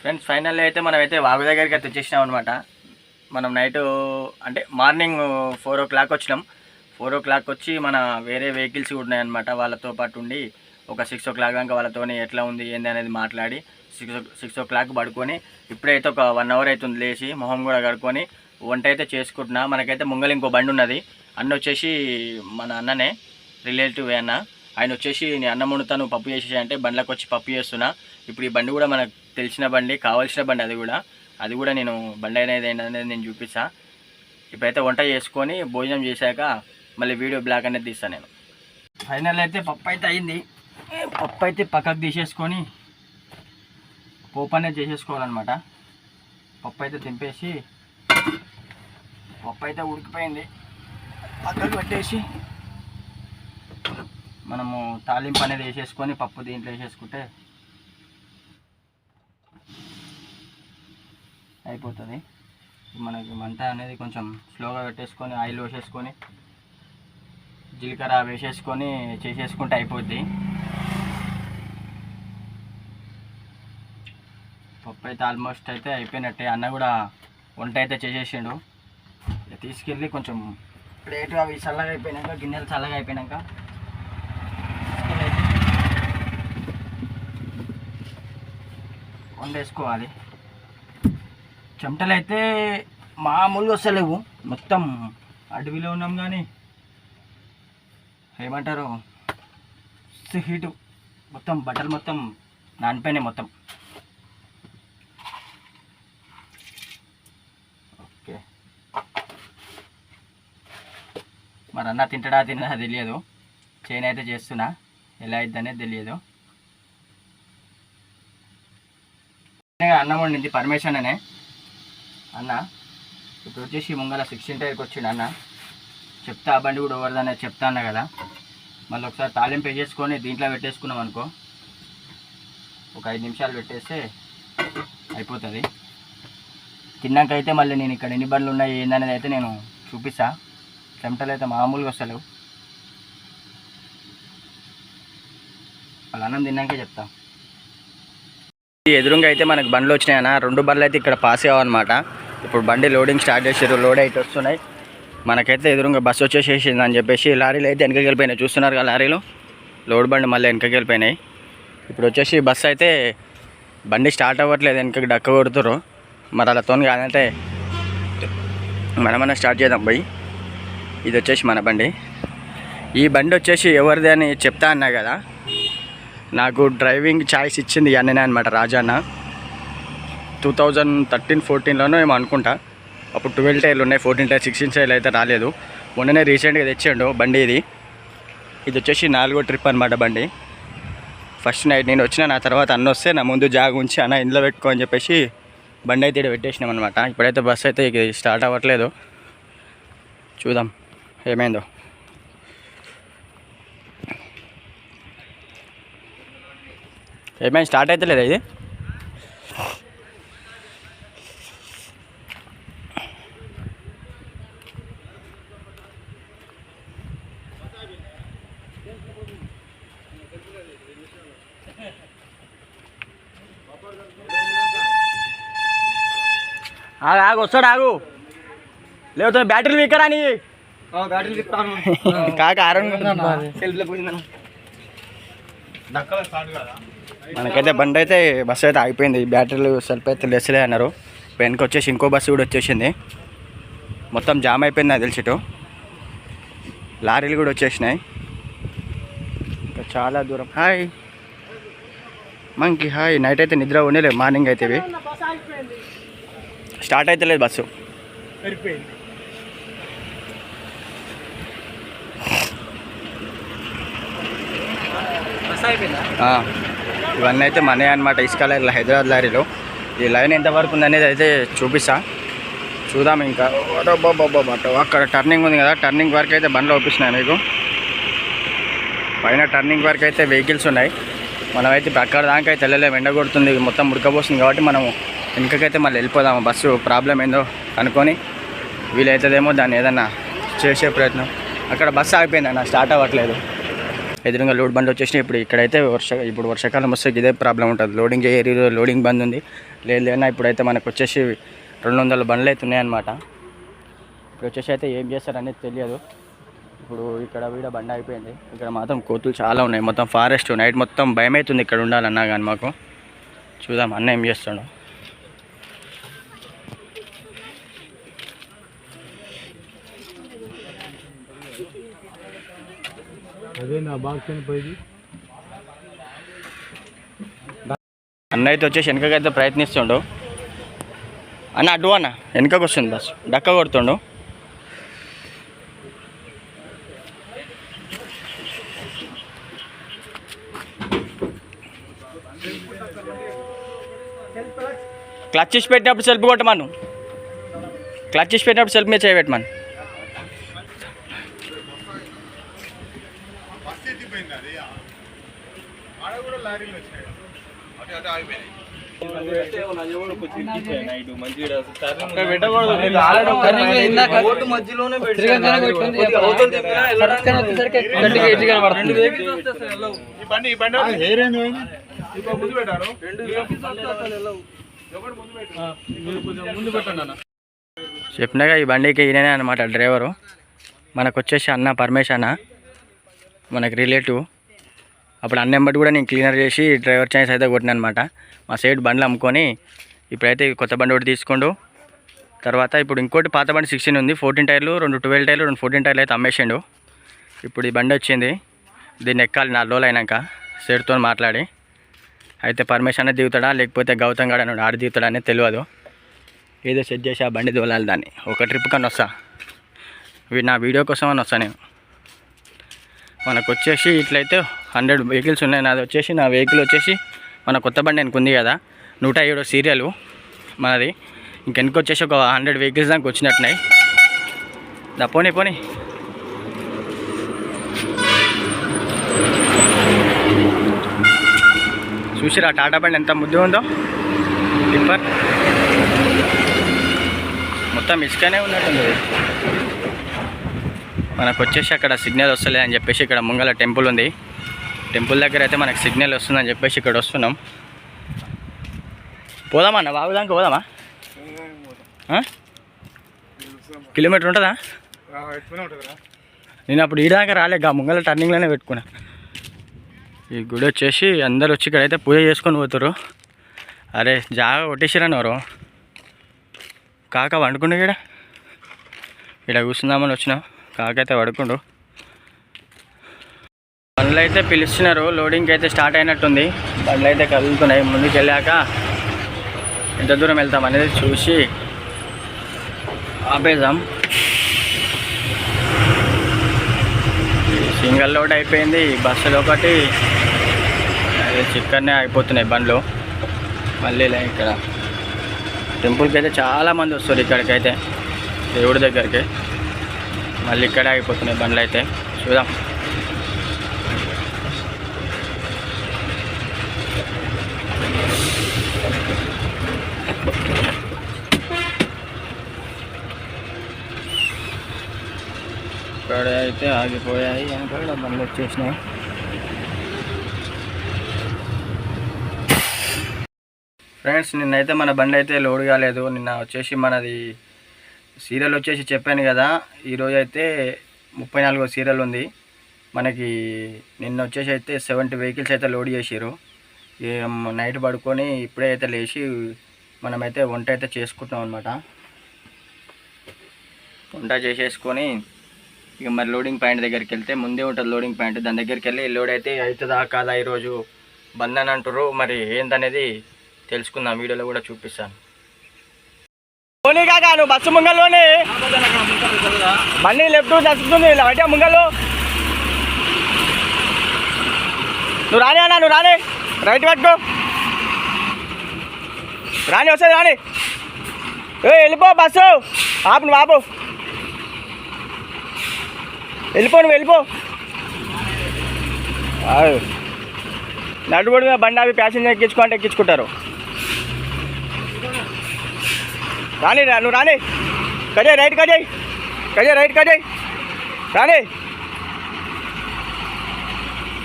Friends finally అయితే మనం అయితే వాగు దగ్గరికి అయితే వచ్చేసినాం అనమాట మనం నైట్ అంటే మార్నింగ్ ఫోర్ ఓ క్లాక్ వచ్చినాం. ఫోర్ ఓ క్లాక్ వచ్చి మన వేరే వెహికల్స్ కూడా ఉన్నాయన్నమాట. వాళ్ళతో పాటు ఉండి ఒక సిక్స్ ఓ క్లాక్ దాకా వాళ్ళతో ఎట్లా ఉంది ఏంది అనేది మాట్లాడి సిక్స్ సిక్స్ ఓ క్లాక్ పడుకొని ఇప్పుడైతే ఒక వన్ అవర్ అవుతుంది లేచి మొహం కూడా కడుక్కొని వంట అయితే చేసుకుంటున్నా. మనకైతే ముంగలి ఇంకో బండి ఉన్నది. అన్న వచ్చేసి మన అన్ననే రిలేటివ్ అన్న. ఆయన వచ్చేసి నేను అన్నం వండుతాను పప్పు చేసేసి అంటే బండ్లకు వచ్చి పప్పు చేస్తున్నా. ఇప్పుడు ఈ బండి కూడా మనకు తెలిసిన బండి కావాల్సిన బండి అది కూడా. అది కూడా నేను బండి అనేది ఏంటనేది నేను చూపిస్తా. ఇప్పుడైతే వంట చేసుకొని భోజనం చేశాక మళ్ళీ వీడియో బ్లాక్ అనేది తీస్తాను నేను. ఫైనల్ అయితే పప్పు అయితే అయింది. పప్పు అయితే పక్కకు తీసేసుకొని పోపు అనేది చేసేసుకోవాలన్నమాట. పప్పు అయితే తింపేసి పప్పు అయితే ఉడికిపోయింది. పక్కకు పెట్టేసి మనము తాలింపు అనేది వేసేసుకొని పప్పు దీంట్లో వేసేసుకుంటే అయిపోతుంది. మనకి మంట అనేది కొంచెం స్లోగా పెట్టేసుకొని ఆయిల్ వేసేసుకొని జీలకర్ర వేసేసుకొని చేసేసుకుంటే అయిపోద్ది. పప్పు అయితే ఆల్మోస్ట్ అయితే అయిపోయినట్టే. అన్న కూడా వంట అయితే చేసేసిండు. ఇక తీసుకెళ్ళి కొంచెం ప్లేట్ అవి చల్లగా అయిపోయినాక గిన్నెలు చల్లగా అయిపోయినాక వండేసుకోవాలి. చెమటలు అయితే మామూలుగా వస్తలేవు. మొత్తం అడవిలో ఉన్నాం కానీ ఏమంటారు? హీటు మొత్తం బట్టలు మొత్తం నానిపోయినాయి మొత్తం. ఓకే. మరి అన్న తింటడా తినడా తెలియదు. చేయని అయితే చేస్తున్నా. ఎలా అయిద్దనే తెలియదు. అన్నం వండింది పర్మిషన్ అనే అన్న ఇప్పుడు వచ్చేసి ముంగల సిక్స్టీన్ టైర్కి వచ్చిండు అన్న. చెప్తా ఆ బండి కూడా ఎవరిదనే చెప్తా అన్న కదా. మళ్ళీ ఒకసారి తాళింపు వేసేసుకొని దీంట్లో పెట్టేసుకున్నాం అనుకో. ఒక ఐదు నిమిషాలు పెట్టేస్తే అయిపోతుంది. తిన్నాక అయితే మళ్ళీ నేను ఇక్కడ ఎన్ని బండ్లు ఉన్నాయి ఏందనేది అయితే నేను చూపిస్తా. చెమటలు అయితే మామూలుగా వస్తలేవు. వాళ్ళు అన్నం తిన్నాకే చెప్తాను ఎదురుగా అయితే మనకు బండ్లు వచ్చినాయన్న. రెండు బండ్లు అయితే ఇక్కడ పాస్ కావన్నమాట ఇప్పుడు బండి లోడింగ్ స్టార్ట్ చేసారు లోడ్ అయితే వస్తున్నాయి. మనకైతే ఎదురుగా బస్సు వచ్చేసేసింది అని చెప్పేసి లారీలు అయితే వెనకకి వెళ్ళిపోయినాయి. చూస్తున్నారు కదా లారీలు? లోడ్ బండి మళ్ళీ వెనకకి వెళ్ళిపోయినాయి. ఇప్పుడు వచ్చేసి బస్సు అయితే బండి స్టార్ట్ అవ్వట్లేదు వెనకకి డక్క కొడుతురు మరి అలా తోని కాదంటే మనమన్నా స్టార్ట్ చేద్దాం పోయి. ఇది వచ్చేసి మన బండి. ఈ బండి వచ్చేసి ఎవరిది అని చెప్తా అన్నా కదా? నాకు డ్రైవింగ్ ఛాయిస్ ఇచ్చింది అన్ననే అనమాట రాజాన్న. టూ థౌజండ్ థర్టీన్ ఫోర్టీన్లోనో ఏమో అనుకుంటా. అప్పుడు ట్వెల్వ్ టైర్లు ఉన్నాయి ఫోర్టీన్ టైర్ సిక్స్టీన్ టైర్లు అయితే రాలేదు. మొన్ననే రీసెంట్గా తెచ్చాడు బండి ఇది. ఇది వచ్చేసి నాలుగో ట్రిప్ అనమాట బండి. ఫస్ట్ నైట్ నేను వచ్చిన నా తర్వాత అన్న వస్తే నా ముందు జాగ ఉంచి అన్న ఇంట్లో పెట్టుకో అని చెప్పేసి బండి అయితే ఇక్కడ పెట్టేసినాం అనమాట ఇప్పుడైతే బస్సు అయితే ఇక స్టార్ట్ అవ్వట్లేదు. చూద్దాం ఏమైందో. ఏమైనా స్టార్ట్ అయితే లేదా ఇది ఆగు ఆగు వస్తాడు ఆగు లేకపోతే బ్యాటరీలు వీకరా నీ కాక ఆరం మనకైతే బండి అయితే బస్సు అయితే ఆగిపోయింది. బ్యాటరీలు సెల్ఫ్ అయితే లెస్లే అన్నారు. వెనక వచ్చేసి ఇంకో బస్సు కూడా వచ్చేసింది. మొత్తం జామ్ అయిపోయింది నాకు తెలిసిటు లారీలు కూడా వచ్చేసినాయి. ఇంకా చాలా దూరం. హాయ్. మనకి హాయ్. నైట్ అయితే నిద్ర ఉండలేదు మార్నింగ్ అయితే ఇవి. స్టార్ట్ అయితే లేదు బస్సు. ఆ, ఇవన్నీ అయితే మనే అనమాట ఇసుక లారీలు హైదరాబాద్ లారీలో. ఈ లైన్ ఎంతవరకు ఉందనేది అయితే చూపిస్తా. చూద్దాం ఇంకా. అబ్బబ్బబ్బబ్బ. అక్కడ టర్నింగ్ ఉంది కదా టర్నింగ్ వరకు అయితే బండ్లు ఒప్పిస్తున్నాయి మీకు. పైన టర్నింగ్ వరకు అయితే వెహికల్స్ ఉన్నాయి. మనమైతే ఇప్పుడు అక్కడ దాకా అయితే వెళ్ళలేము. ఎండ కొడుతుంది మొత్తం ఉడకబోస్తుంది కాబట్టి మనం వెనుకకైతే మళ్ళీ వెళ్ళిపోదాము. బస్సు ప్రాబ్లం ఏందో అనుకొని వీలవుతుందేమో దాన్ని ఏదన్నా చేసే ప్రయత్నం. అక్కడ బస్సు ఆగిపోయింది అన్న స్టార్ట్ అవ్వట్లేదు. ఎదురుగా లోడ్ బండ్లు వచ్చేసినాయి. ఇప్పుడు ఇక్కడైతే వర్ష ఇప్పుడు వర్షాకాలం వస్తే ఇదే ప్రాబ్లం ఉంటుంది. లోడింగ్ ఏరియాలో లోడింగ్ బంద్ ఉంది లేదు లేదన్నా ఇప్పుడైతే మనకు వచ్చేసి రెండు వందల బండ్లు అయితే ఉన్నాయన్నమాట. ఇప్పుడు వచ్చేసి అయితే ఏం చేస్తారనేది తెలియదు. ఇప్పుడు ఇక్కడ వీడ బండ అయిపోయింది ఇక్కడ మాత్రం కోతులు చాలా ఉన్నాయి. మొత్తం ఫారెస్ట్ నైట్ మొత్తం భయం అవుతుంది ఇక్కడ ఉండాలన్నా కానీ మాకు. చూద్దాం అన్న ఏం చేస్తాడు. అదే నా బాక్స్ చనిపోయింది అన్న అయితే వచ్చేసి వెనకకైతే ప్రయత్నిస్తుండు. అన్న అడ్డు అన్న వెనకకు వస్తుంది బస్. డక్క కొడుతుండు. క్లచ్ ఇచ్చి పెట్టినప్పుడు సెల్ఫ్ కొట్టమను. క్లచ్ ఇచ్చి పెట్టినప్పుడు సెల్ఫ్ మీద చేయబెట్టమను. చెప్పినగా ఈ బండికి ఈయననే అనమాట డ్రైవరు. మనకు వచ్చేసి అన్న పరమేశ్ అన్న మనకు రిలేటివ్. అప్పుడు అన్న ఎంబటి కూడా నేను క్లీనర్ చేసి డ్రైవర్ ఛాయిస్ అయితే కొట్టిన అనమాట మా సైడ్ బండ్లు అమ్ముకొని ఇప్పుడైతే కొత్త బండి ఒకటి తీసుకోండు. తర్వాత ఇప్పుడు ఇంకోటి పాత బండి సిక్స్టీన్ ఉంది. ఫోర్టీన్ టైర్లు రెండు ట్వెల్వ్ టైర్లు రెండు ఫోర్టీన్ టైర్లు అయితే అమ్మేసిండు. ఇప్పుడు ఈ బండి వచ్చింది. దీన్ని ఎక్కాలి నాలుగు రోజులు అయినాక సేడ్తో మాట్లాడి. అయితే పర్మిషన్ అనేది దిగుతాడా? లేకపోతే గౌతమ్ గడ ఆడ దిగుతాడా అనేది తెలియదు. ఏదో సెట్ చేసి ఆ బండి తోలాలి దాన్ని. ఒక ట్రిప్ కన్నా వస్తా. నా వీడియో కోసం అని వస్తా నేను. మనకు వచ్చేసి ఇట్లయితే హండ్రెడ్ వెహికల్స్ ఉన్నాయి. నాది వచ్చేసి నా వెహికల్ వచ్చేసి మన కొత్త బండి వెనక ఉంది కదా. నూట ఏడు సీరియల్ మనది. ఇంకెనక వచ్చేసి ఒక హండ్రెడ్ వెహికల్స్ దానికి వచ్చినట్టున్నాయి. దా పోనీ పోనీ. చూసిరా టాటా బండి ఎంత ముద్దు ఉందో. టిప్పర్ మొత్తం ఇసుకనే ఉన్నట్టుంది. మనకు వచ్చేసి అక్కడ సిగ్నల్ వస్తలే అని చెప్పేసి ఇక్కడ ముంగల టెంపుల్ ఉంది. టెంపుల్ దగ్గర అయితే మనకు సిగ్నల్ వస్తుందని చెప్పేసి ఇక్కడ వస్తున్నాం. పోదామా బాబు దానికి పోదామా? కిలోమీటర్ ఉంటుందా? నేను అప్పుడు ఈ దాకా రాలేక ముంగల టర్నింగ్లోనే పెట్టుకున్నా. ఈ గుడి వచ్చేసి అందరు వచ్చి ఇక్కడైతే పూజ చేసుకొని పోతారు అరే జాగా కొట్టేసిరన్నారు కాక వండుకుండు ఇక్కడ? ఇక్కడ కూర్చుందామని వచ్చినాం. కాకైతే పడుకుండు. బండ్లు అయితే పిలుస్తున్నారు. లోడింగ్కి అయితే స్టార్ట్ అయినట్టుంది. బండ్లు అయితే కదులుతున్నాయి. ముందుకు వెళ్ళాక ఎంత దూరం వెళ్తాం అనేది చూసి ఆపేద్దాం. సింగల్ లోడ్ అయిపోయింది. బస్సులు ఒకటి చిక్కనే అయిపోతున్నాయి బండ్లు. మళ్ళీ ఇక్కడ టెంపుల్కి అయితే చాలా మంది వస్తారు ఇక్కడికైతే. దేవుడి దగ్గరికి. మళ్ళీ ఇక్కడే ఆగిపోతున్నాయి బండ్లు అయితే. చూద్దాం. ఇక్కడ అయితే ఆగిపోయాయి. వెనకాల బండ్లు వచ్చేసినాయి. ఫ్రెండ్స్ నిన్నైతే మన బండి అయితే లోడ్ కాలేదు. నిన్న వచ్చేసి మనది సీరియల్ వచ్చేసి చెప్పాను కదా ఈరోజు అయితే ముప్పై నాలుగో సీరియల్ ఉంది మనకి నిన్న వచ్చేసి అయితే సెవెంటీ వెహికల్స్ అయితే లోడ్ చేసారు నైట్ పడుకొని ఇప్పుడే అయితే లేచి మనమైతే వంట అయితే చేసుకుంటాం అనమాట వంట చేసేసుకొని ఇక మరి లోడింగ్ పాయింట్ దగ్గరికి వెళ్తే ముందే ఉంటుంది లోడింగ్ పాయింట్. దాని దగ్గరికి వెళ్ళి లోడ్ అయితే అవుతుందా కాదా ఈరోజు? బంద్ అని అంటారు మరి ఏందనేది తెలుసుకుందాం. వీడియోలో కూడా చూపిస్తాను. పోనీ కాకా నువ్వు బస్సు ముంగల్లోనే బండి లెఫ్ట్ దక్కుతుంది అంటే ముంగల్లో నువ్వు రాని అన్నా నువ్వు రాని. రైట్ పట్టుకో. రాని వస్తుంది రాని. ఏ వెళ్ళిపో బస్సు. ఆపు నువ్వు ఆపు. వెళ్ళిపో నువ్వు వెళ్ళిపో. నడుబడి బండి అవి ప్యాసింజర్ ఎక్కించుకుంటే ఎక్కించుకుంటారు. రాని నువ్వు రాని కజయ్ రైట్ కజయ్ కజయ్ రైట్ కజయ్ రాని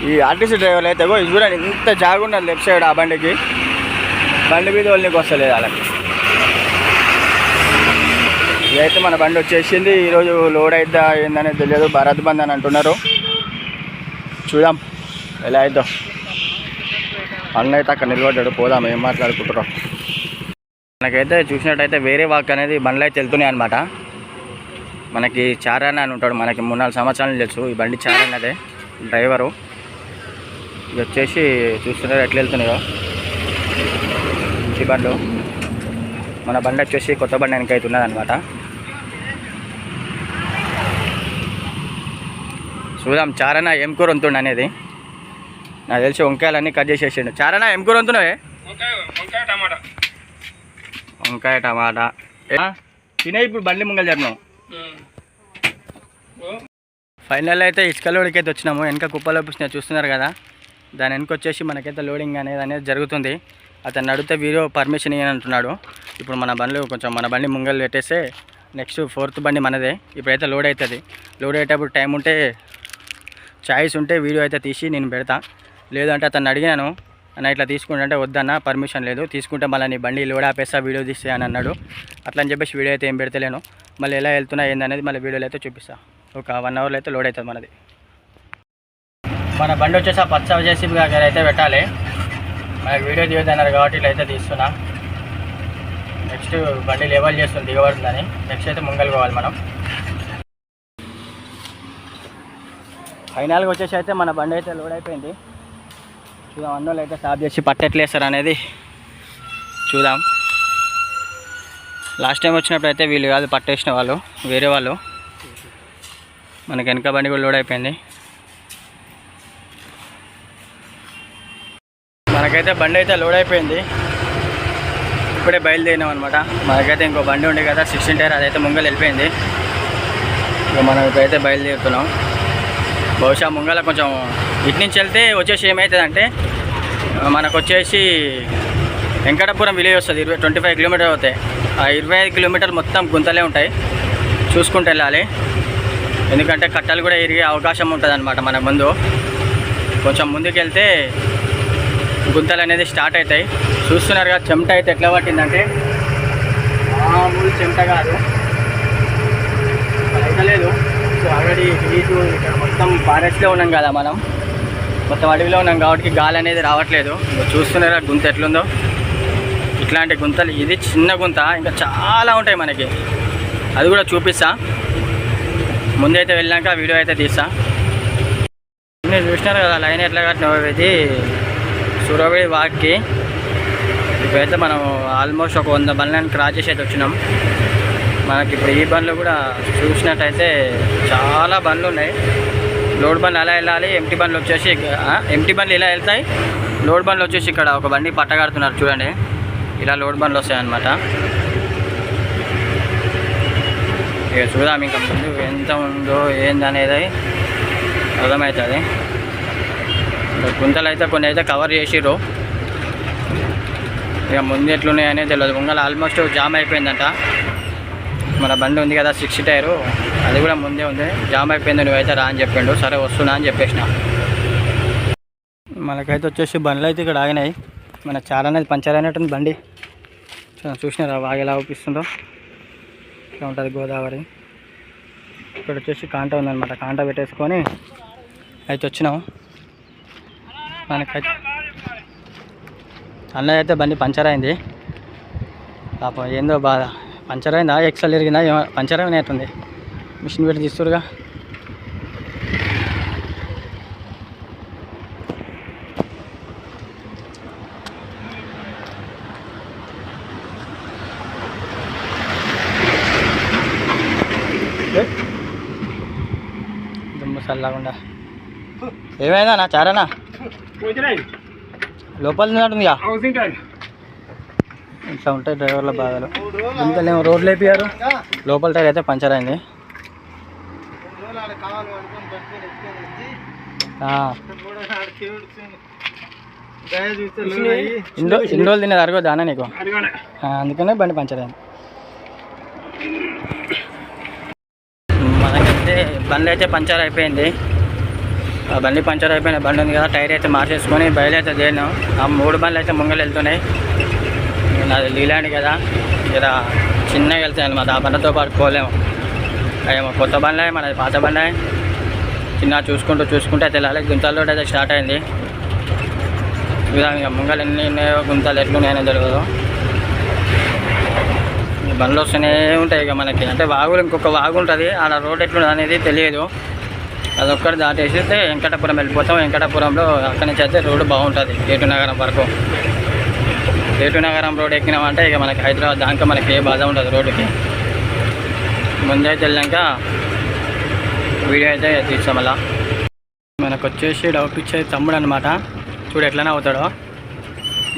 ఈ ఆర్టీసీ డ్రైవర్లు అయితే ఇగో చూడండి ఇంత జాగున్నది లెఫ్ట్ సైడ్ ఆ బండికి. బండి మీద వాళ్ళకి వస్తలేదు వాళ్ళకి. ఇదైతే మన బండి వచ్చేసింది. ఈరోజు లోడ్ అవుతా ఏందనేది తెలియదు. భారత్ బంద్ అని అంటున్నారు. చూద్దాం. ఎలా అవుతాం అన్న అయితే అక్కడ నిలబడ్డాడు. పోదాం ఏం మాట్లాడుకుంటున్నాం మనకైతే చూసినట్టయితే వేరే వాక్ అనేది బండ్లు అయితే వెళ్తున్నాయి అనమాట మనకి చారాన అని ఉంటాడు. మనకి మూడు నాలుగు సంవత్సరాలు తెలుసు. ఈ బండి చారన్నదే డ్రైవరు. ఇది వచ్చేసి చూస్తున్నారు ఎట్లా వెళ్తున్నాయో. ఈ బండ్లు మన బండి వచ్చేసి కొత్త బండి వెనక అయితే ఉన్నదన్నమాట చూద్దాం. చారణ ఏం కూర వంతుండ అనేది. నాకు తెలిసి వంకాయలన్నీ కట్ చేసేసిండు. చారణ ఏం కూర వంతున్నావే వంకాయ టమాటా. తినే ఇప్పుడు బండి ముంగల్ జరినాం ఫైనల్ అయితే ఇసుక లోడింగ్కి అయితే వచ్చినాము. వెనక కుప్పలో పుష్ణ చూస్తున్నారు కదా. దాని వెనక వచ్చేసి మనకైతే లోడింగ్ అనేది అనేది జరుగుతుంది. అతను అడిగితే వీడియో పర్మిషన్ ఇవ్వని అంటున్నాడు. ఇప్పుడు మన బండ్లు కొంచెం మన బండి ముంగలు పెట్టేస్తే నెక్స్ట్ ఫోర్త్ బండి మనదే. ఇప్పుడైతే లోడ్ అవుతుంది. లోడ్ అయ్యేటప్పుడు టైం ఉంటే చాయిస్ ఉంటే వీడియో అయితే తీసి నేను పెడతా. లేదంటే అతను అడిగినాను అన్న ఇట్లా తీసుకుంటే వద్దన్న పర్మిషన్ లేదు. తీసుకుంటే మళ్ళీ నీ బండి లోడ్ ఆపేస్తా వీడియో తీస్తే అని అన్నాడు. అట్లా అని చెప్పేసి వీడియో అయితే ఏం పెడతలేను. మళ్ళీ ఎలా వెళ్తున్నా ఏందనేది మళ్ళీ వీడియోలో అయితే చూపిస్తా. ఒక వన్ అవర్లో అయితే లోడ్ అవుతుంది మనది. మన బండి వచ్చేసి ఆ పచ్చ జేసీబీ దగ్గర అయితే పెట్టాలి. మనకి వీడియో తీయొద్దన్నారు కాబట్టి ఇట్లా అయితే తీస్తున్నా. నెక్స్ట్ బండి లెవెల్ చేస్తుంది దిగబడుతుందని. నెక్స్ట్ అయితే ముంగల్ పోవాలి మనం. ఫైనల్గా వచ్చేసి అయితే మన బండి అయితే లోడ్ అయిపోయింది. చూద్దాం అన్నోళ్ళు అయితే స్టాప్ చేసి పట్టెట్లేస్తారు అనేది చూద్దాం. లాస్ట్ టైం వచ్చినప్పుడు అయితే వీళ్ళు కాదు పట్టేసిన వాళ్ళు వేరే వాళ్ళు. మనకి వెనక బండి కూడా లోడ్ అయిపోయింది. మనకైతే బండి అయితే లోడ్ అయిపోయింది. ఇప్పుడే బయలుదేరినాం అనమాట మనకైతే ఇంకో బండి ఉండే కదా సిక్స్టీన్ టైర్ అదైతే ముంగల్ వెళ్ళిపోయింది. ఇక మనం ఇప్పుడైతే బయలుదేరుతున్నాం. బహుశా ముంగల కొంచెం ఇటు నుంచి వెళ్తే వచ్చేసి ఏమవుతుందంటే మనకు వచ్చేసి వెంకటపురం విలేజ్ వస్తుంది ఇరవై ట్వంటీ ఫైవ్ కిలోమీటర్ అవుతాయి. ఆ ఇరవై ఐదు కిలోమీటర్లు మొత్తం గుంతలే ఉంటాయి. చూసుకుంటూ వెళ్ళాలి. ఎందుకంటే కట్టలు కూడా ఇరిగే అవకాశం ఉంటుంది అనమాట మన ముందు. కొంచెం ముందుకు వెళ్తే గుంతలు అనేది స్టార్ట్ అవుతాయి. చూస్తున్నారు కదా చెమట అయితే ఎట్లా పట్టిందంటే మామూలు చెమట కాదు. అయితే లేదు సో ఆల్రెడీ మొత్తం ఫారెస్ట్లో ఉన్నాం కదా మనం. మొత్తం అడవిలో ఉన్నాం కాబట్టి గాలి అనేది రావట్లేదు. ఇగో చూస్తున్నారా గుంత ఎట్లుందో? ఇట్లాంటి గుంతలు ఇది చిన్న గుంత ఇంకా చాలా ఉంటాయి మనకి. అది కూడా చూపిస్తా. ముందైతే వెళ్ళాక వీడియో అయితే తీస్తా. మీరు చూసినారు కదా లైన్ ఎట్లా కట్టిన ఇది. సూరవేడి వాక్కి. ఇప్పుడైతే మనం ఆల్మోస్ట్ ఒక వంద బండ్లను క్రాస్ చేసి అయితే వచ్చినాం. మనకి ఇప్పుడు ఈ బండ్లు కూడా చూసినట్టయితే చాలా బండ్లు ఉన్నాయి. లోడ్ బండ్లు అలా వెళ్ళాలి? ఎంటీ బండ్లు వచ్చేసి ఎంటీ బండ్లు ఇలా వెళ్తాయి? లోడ్ బండ్లు వచ్చేసి ఇక్కడ ఒక బండి పట్టగడుతున్నారు చూడండి. ఇలా లోడ్ బండ్లు వస్తాయి అన్నమాట ఇక చూద్దాం ఇంకా ముందు ఎంత ఉందో ఏందనేది అర్థమవుతుంది. గుంతలు అయితే కొన్ని అయితే కవర్ చేసిర్రు. ఇక ముందు ఎట్లున్నాయనే తెలియదు ముంగల ఆల్మోస్ట్ జామ్ అయిపోయిందంట. మన బండి ఉంది కదా సిక్స్ టైరు. అది కూడా ముందే ఉంది. జామ్ అయిపోయింది నువ్వైతే రా అని చెప్పిండు. సరే వస్తున్నా అని చెప్పేసిన. మనకైతే వచ్చేసి బండ్లు అయితే ఇక్కడ ఆగినాయి. మన చాలా అనేది పంచర్ అయినట్టుంది బండి. చూసినారా? బాగా ఎలా అవుపిస్తుందో ఇట్లా ఉంటుంది గోదావరి. ఇక్కడ వచ్చేసి కాంట ఉందనమాట కాంట పెట్టేసుకొని అయితే వచ్చినాం. మనకైతే అన్నయ్య అయితే బండి పంచర్ అయింది. పాపం ఏందో బాధ. పంచర్ అయిందా ఎక్సల్ ఎరిగిందా పంచర్ అయినట్టుంది మిషన్ పెట్టి తీస్తురుగా దుమ్ము చల్లకుండా ఏమైందా నా చారానా లోపల ఉన్నట్టుందిగా ఇట్లా ఉంటాయి డ్రైవర్ల బాధలు. ఇంతలేమో రోడ్లు వేపియారు. లోపల టైర్ అయితే పంచర్ అయింది. ఆ, ఇన్ని ఇన్ని రోజులు తినేది అరగదు అన్న నీకు? అందుకనే బండి పంచర్ అయింది. మనకైతే బండి అయితే పంచర్ అయిపోయింది. ఆ బండి పంచర్ అయిపోయిన బండి ఉంది కదా టైర్ అయితే మార్చేసుకొని బయలు అయితే తేలినాం ఆ మూడు బండ్లు అయితే ముంగలు వెళ్తున్నాయి నాది లీలాండ్ కదా. ఇలా చిన్నగా వెళ్తాయి అన్నమాట ఆ బండతో పాటు పోలేము. అదేమో కొత్త బండ్లే మనది పాత బండ్లే చిన్న చూసుకుంటూ చూసుకుంటే తెల్లాలి గుంతలు రోడ్ అయితే స్టార్ట్ అయింది. ఇలా ఇక ముంగలు ఎన్ని ఉన్నాయో గుంతలు ఎట్లున్నాయని తెలియదు బండ్లు వస్తూనే ఉంటాయి ఇక మనకి. అంటే వాగులు ఇంకొక వాగు ఉంటుంది. అలా రోడ్ ఎట్లుంది అనేది తెలియదు. అదొక్కటి దాటేసితే వెంకటపురం వెళ్ళిపోతాం. వెంకటపురంలో అక్కడి నుంచి అయితే రోడ్డు బాగుంటుంది. ఏటు నగరం వరకు. ఏటు నగరం రోడ్ ఎక్కినామంటే ఇక మనకి హైదరాబాద్ దాకా మనకి ఏ బాధ ఉండదు రోడ్డుకి. ముందైతే వెళ్ళాక వీడియో అయితే తీస్తాం అలా మనకు వచ్చేసి డౌట్ ఇచ్చేది తమ్ముడు అనమాట చూడు ఎట్లనే అవుతాడో.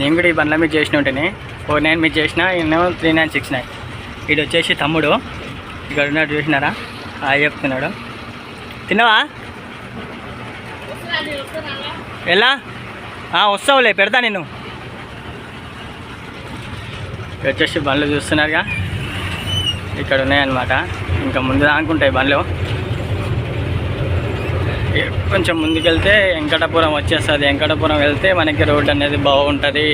నేను కూడా ఈ బండ్ల మీద చేసిన ఉంటేనే ఫోర్ నైన్ మీద చేసిన ఈయన త్రీ నైన్ సిక్స్ నైన్. ఇది వచ్చేసి తమ్ముడు. ఇక్కడ ఉన్నాడు చూసినారా? హాయ్ చెప్తున్నాడు. తిన్నావా? ఎలా? వస్తావులే పెడతా నేను ఇక్కడ వచ్చేసి బండ్లు చూస్తున్నారుగా. ఇక్కడ ఉన్నాయన్నమాట. ఇంకా ముందు దానుకుంటాయి బండ్లు. కొంచెం ముందుకెళ్తే వెంకటపురం వచ్చేస్తుంది. వెంకటపురం వెళ్తే మనకి రోడ్ అనేది బాగుంటుంది.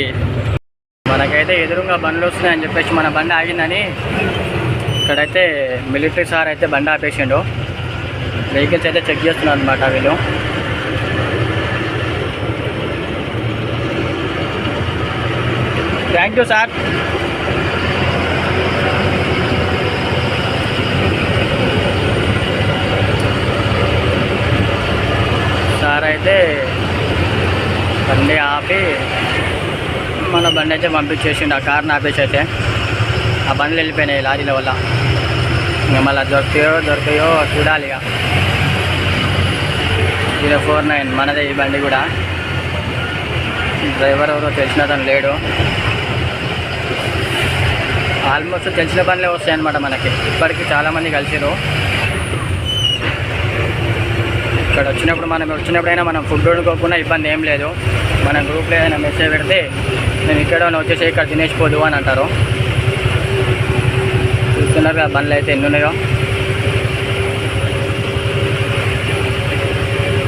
మనకైతే ఎదురుగా బండ్లు వస్తున్నాయని చెప్పేసి మన బండి ఆగిందని ఇక్కడైతే మిలిటరీ సార్ అయితే బండి ఆపేసిండు. వెహికల్స్ అయితే చెక్ చేస్తున్నారు అనమాట వీళ్ళు. థ్యాంక్ యూ సార్ సార్ అయితే బండి ఆపి మన బండి అయితే పంపించేసిండు. ఆ కార్ని ఆపేసి అయితే ఆ బండ్లు వెళ్ళిపోయినాయి లారీల వల్ల. ఇంకా మళ్ళీ దొరికాయో దొరికాయో చూడాలి ఇక. జీరో ఫోర్ నైన్ మనదే ఈ బండి కూడా. డ్రైవర్ ఎవరో తెలిసిన అతను లేడు. ఆల్మోస్ట్ తెలిసిన బండ్లే వస్తాయన్నమాట మనకి. ఇప్పటికి చాలామంది కలిసిరు ఇక్కడ వచ్చినప్పుడు మనం వచ్చినప్పుడైనా మనం ఫుడ్ వండుకోకుండా ఇబ్బంది ఏం లేదు. మన గ్రూప్లో ఏదైనా మెసేజ్ పెడితే నేను ఇక్కడ వచ్చేసి ఇక్కడ తినేసిపోదు అని అంటారు. చూస్తున్నారు కదా బండ్లు అయితే ఎన్ని ఉన్నాయో.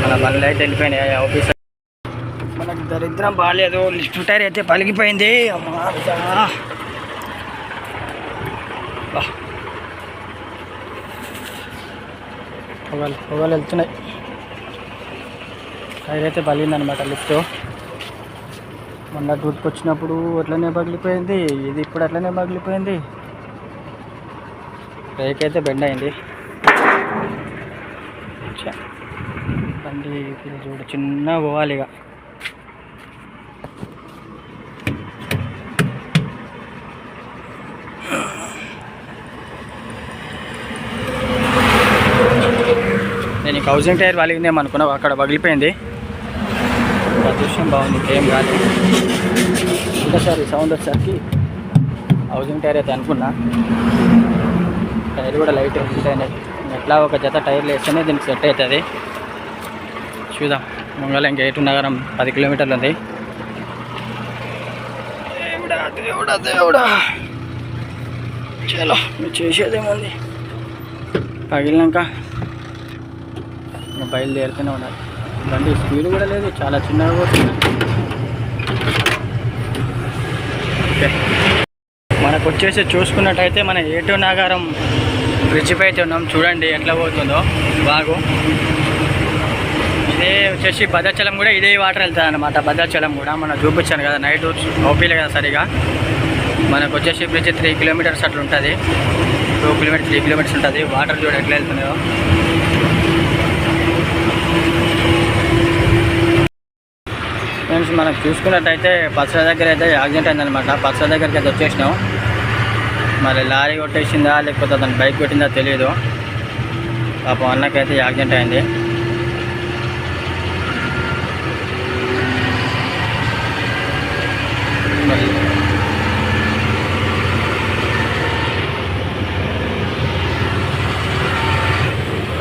మన బండ్లు అయితే వెళ్ళిపోయినాయి. ఆఫీస్ మనకు దరిద్రం బాగాలేదు లిఫ్ట్ టైర్ అయితే పలిగిపోయింది. అమ్మా పొగలు పొగలు వెళ్తున్నాయి. టైర్ అయితే పలిగిందనమాట లిఫ్ట్. మొన్న టూర్కి వచ్చినప్పుడు అట్లనే పగిలిపోయింది ఇది ఇప్పుడు అట్లనే పగిలిపోయింది. బ్రేక్ అయితే బెండ్ అయింది. బండి ఇప్పుడు చూడు చిన్న పోవాలి ఇక. నేను ఈ హౌసింగ్ టైర్ పలిగిందేమో అనుకున్నా అక్కడ పగిలిపోయింది. అదృశ్యం బాగుంది. ఏం కాదు ఇంకోసారి సౌండ్ వచ్చేసరికి హౌసింగ్ టైర్ అయితే అనుకున్నా. టైర్ కూడా లైట్ ఉంటాయి ఎట్లా ఒక జత టైర్లు వేస్తేనే దీనికి సెట్ అవుతుంది. చూద్దాం. ముంగల ఇంకా ఎయిట్ నగరం పది కిలోమీటర్లు ఉంది. దేవుడా దేవుడా దేవుడా. చలో మీరు చేసేదేముంది పగిలినాక బయలుదేరుతూనే ఉండాలి. బండి స్పీడ్ కూడా లేదు చాలా చిన్నగా పోతుంది మనకు వచ్చేసి చూసుకున్నట్టయితే మన ఏటో నగరం బ్రిడ్జిపై అయితే ఉన్నాం. చూడండి ఎట్లా పోతుందో. బాగు. ఇదే వచ్చేసి భద్రాచలం కూడా ఇదే వాటర్ వెళ్తుంది అనమాట భద్రాచలం కూడా మనం చూపించాను కదా నైట్ ఓపీలే కదా సరిగా. మనకు వచ్చేసి బ్రిడ్జ్ త్రీ కిలోమీటర్స్ అట్లా ఉంటుంది టూ కిలోమీటర్స్ త్రీ కిలోమీటర్స్ ఉంటుంది. వాటర్ చూడ ఎట్లా వెళ్తున్నాయో ఫ్రెండ్స్ మనం చూసుకున్నట్టయితే పచ్చల దగ్గర అయితే యాక్సిడెంట్ అయిందనమాట పచ్చల దగ్గరికి అయితే వచ్చేసినాం. మరి లారీ కొట్టేసిందా లేకపోతే అతను బైక్ కొట్టిందా తెలియదు పాపం అన్నకైతే యాక్సిడెంట్ అయింది.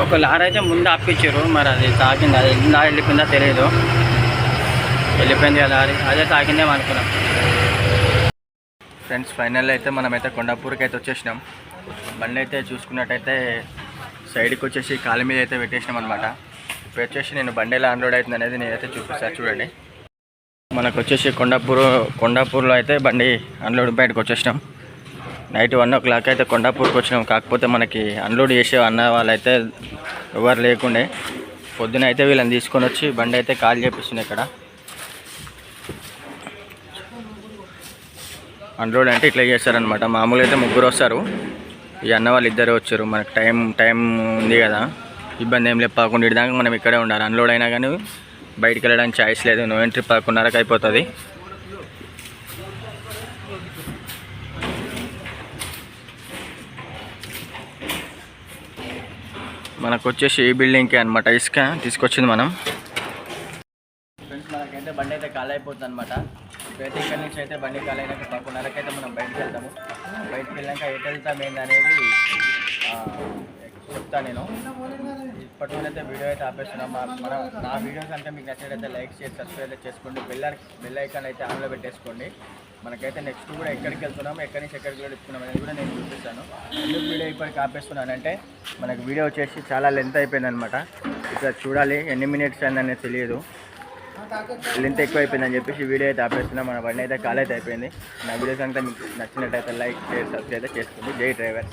ఒక లారీ అయితే ముందు ఆపించారు మరి అది తాకింది అది వెళ్ళిందా వెళ్ళిపోయిందా తెలియదు వెళ్ళిపోయింది కదా అదే తాకిందేమో అనుకున్నాం ఫ్రెండ్స్ ఫైనల్ అయితే మనమైతే కొండాపూర్కి అయితే వచ్చేసినాం. బండి అయితే చూసుకున్నట్టయితే సైడ్కి వచ్చేసి కాలు మీద అయితే పెట్టేసినాం అనమాట ఇప్పుడు వచ్చేసి నేను బండి ఎలా అన్లోడ్ అవుతుంది అనేది నేనైతే చూపిస్తాను చూడండి. మనకు వచ్చేసి కొండాపూర్ కొండాపూర్లో అయితే బండి అన్లోడ్ బయటకు వచ్చేసినాం. నైట్ వన్ ఓ క్లాక్ అయితే కొండాపూర్కి వచ్చినాం. కాకపోతే మనకి అన్లోడ్ చేసే అన్న వాళ్ళైతే ఎవరు లేకుండే. పొద్దున అయితే వీళ్ళని తీసుకొని వచ్చి బండి అయితే కాల్ చేపిస్తున్నాయి ఇక్కడ. అన్లోడ్ అంటే ఇట్లా చేస్తారనమాట మామూలుగా అయితే ముగ్గురు వస్తారు. ఈ అన్న వాళ్ళు ఇద్దరు వచ్చారు. మనకు టైం టైం ఉంది కదా. ఇబ్బంది ఏం లేదు. ఇడిదాకా దాకా మనం ఇక్కడే ఉండాలి. అన్లోడ్ అయినా కానీ బయటికి వెళ్ళడానికి ఛాయిస్ లేదు. నో ఎంట్రీ పాకున్నారకి అయిపోతుంది. మనకు వచ్చేసి ఈ బిల్డింగ్కి అనమాట ఇసుక తీసుకొచ్చింది మనం. అయితే బండి అయితే ఖాళీ అయిపోతుంది అనమాట ఇప్పుడైతే ఇక్కడ నుంచి అయితే బండి ఖాళీ అయినాక పదకొండున్నరకి అయితే మనం బయటకు వెళ్తాము. బయటకు వెళ్ళాక ఎటు వెళ్తాం ఏంటనేది చెప్తాను నేను. ఇప్పటి నుండి అయితే వీడియో అయితే ఆపేస్తున్నాం. మన నా వీడియోస్ అంటే మీకు నచ్చినట్లయితే లైక్ చేసి సబ్స్క్రైబ్ అయితే చేసుకోండి. బెల్ బెల్ ఐకాన్ అయితే ఆన్లో పెట్టేసుకోండి. మనకైతే నెక్స్ట్ కూడా ఎక్కడికి వెళ్తున్నాం ఎక్కడి నుంచి ఎక్కడికి వెళ్తున్నాం అనేది కూడా నేను చూపిస్తాను. ఎందుకు వీడియో ఇప్పటికి ఆపేస్తున్నానంటే మనకు వీడియో వచ్చేసి చాలా లెంత్ అయిపోయింది అనమాట ఇక్కడ చూడాలి ఎన్ని మినిట్స్ అయిందనేది తెలియదు. లెంత్ ఎక్కువ అయిపోయిందని చెప్పేసి వీడియో అయితే ఆపేస్తున్నాం. మన బండి అయితే కాల్ అయితే అయిపోయింది. నా వీడియోస్ అంతా మీకు నచ్చినట్టయితే లైక్ షేర్ సబ్స్క్రైబ్ అయితే చేసుకోండి. జై డ్రైవర్.